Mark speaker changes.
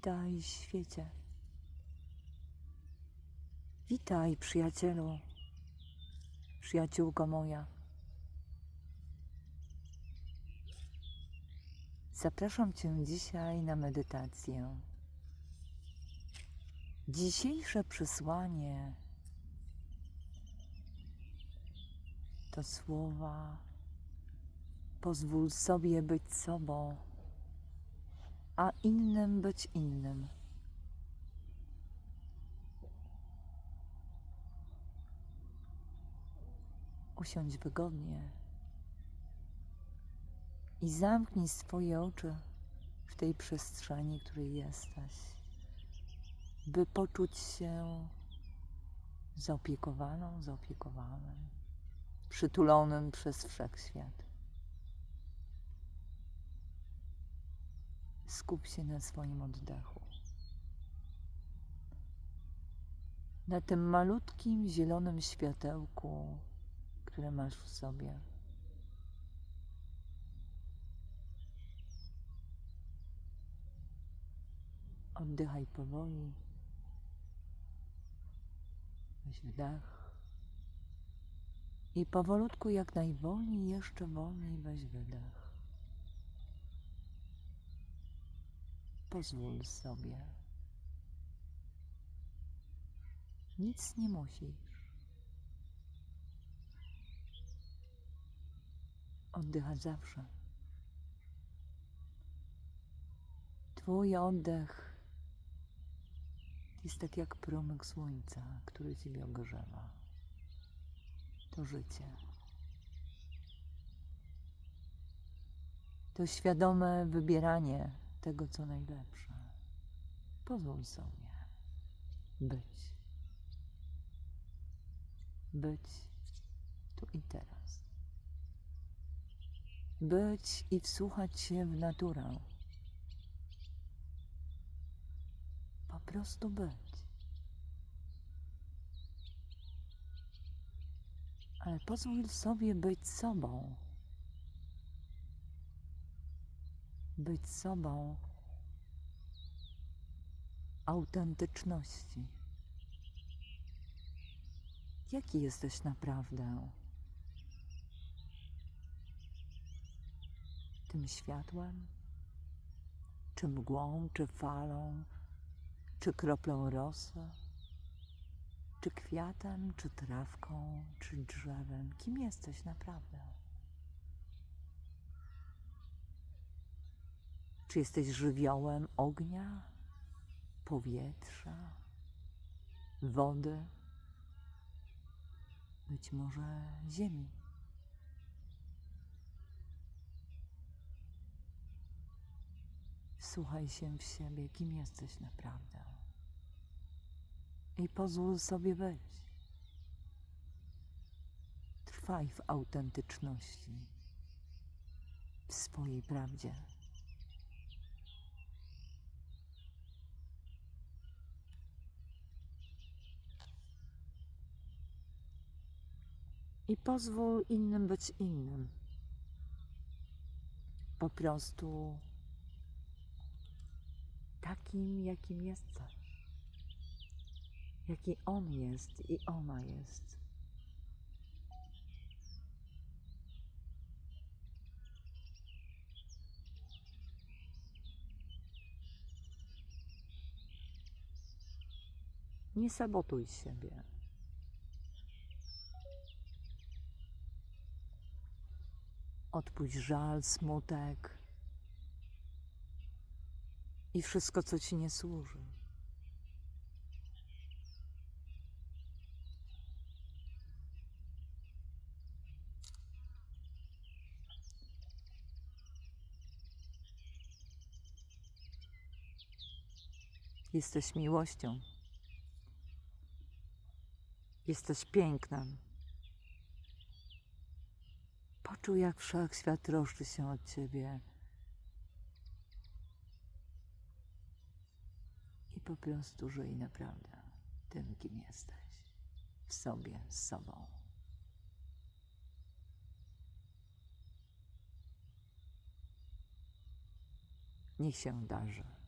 Speaker 1: Witaj, świecie. Witaj, przyjacielu, przyjaciółko moja. Zapraszam Cię dzisiaj na medytację. Dzisiejsze przesłanie to słowa pozwól sobie być sobą, a innym być innym. Usiądź wygodnie i zamknij swoje oczy w tej przestrzeni, w której jesteś, by poczuć się zaopiekowaną, zaopiekowanym, przytulonym przez wszechświat. Skup się na swoim oddechu. Na tym malutkim zielonym światełku, które masz w sobie. Oddychaj powoli. Weź wdech. I powolutku, jak najwolniej, jeszcze wolniej weź wydech. Pozwól sobie. Nic nie musisz. Oddychać zawsze. Twój oddech jest tak jak promyk słońca, który Ciebie ogrzewa. To życie. To świadome wybieranie tego, co najlepsze. Pozwól sobie być. Być tu i teraz. Być i wsłuchać się w naturę. Po prostu być. Ale pozwól sobie być sobą. Być sobą autentyczności. Jaki jesteś naprawdę? Tym światłem? Czy mgłą, czy falą, czy kroplą rosy? Czy kwiatem, czy trawką, czy drzewem? Kim jesteś naprawdę? Czy jesteś żywiołem ognia, powietrza, wody, być może ziemi? Słuchaj się w siebie, kim jesteś naprawdę. I pozwól sobie być. Trwaj w autentyczności, w swojej prawdzie. I pozwól innym być innym. Po prostu takim, jakim jesteś. Jaki on jest i ona jest. Nie sabotuj siebie. Odpuść żal, smutek i wszystko, co ci nie służy. Jesteś miłością. Jesteś pięknem. Poczuj, jak wszechświat troszczy się od ciebie. I po prostu żyj naprawdę tym, kim jesteś. W sobie, z sobą. Niech się darzy.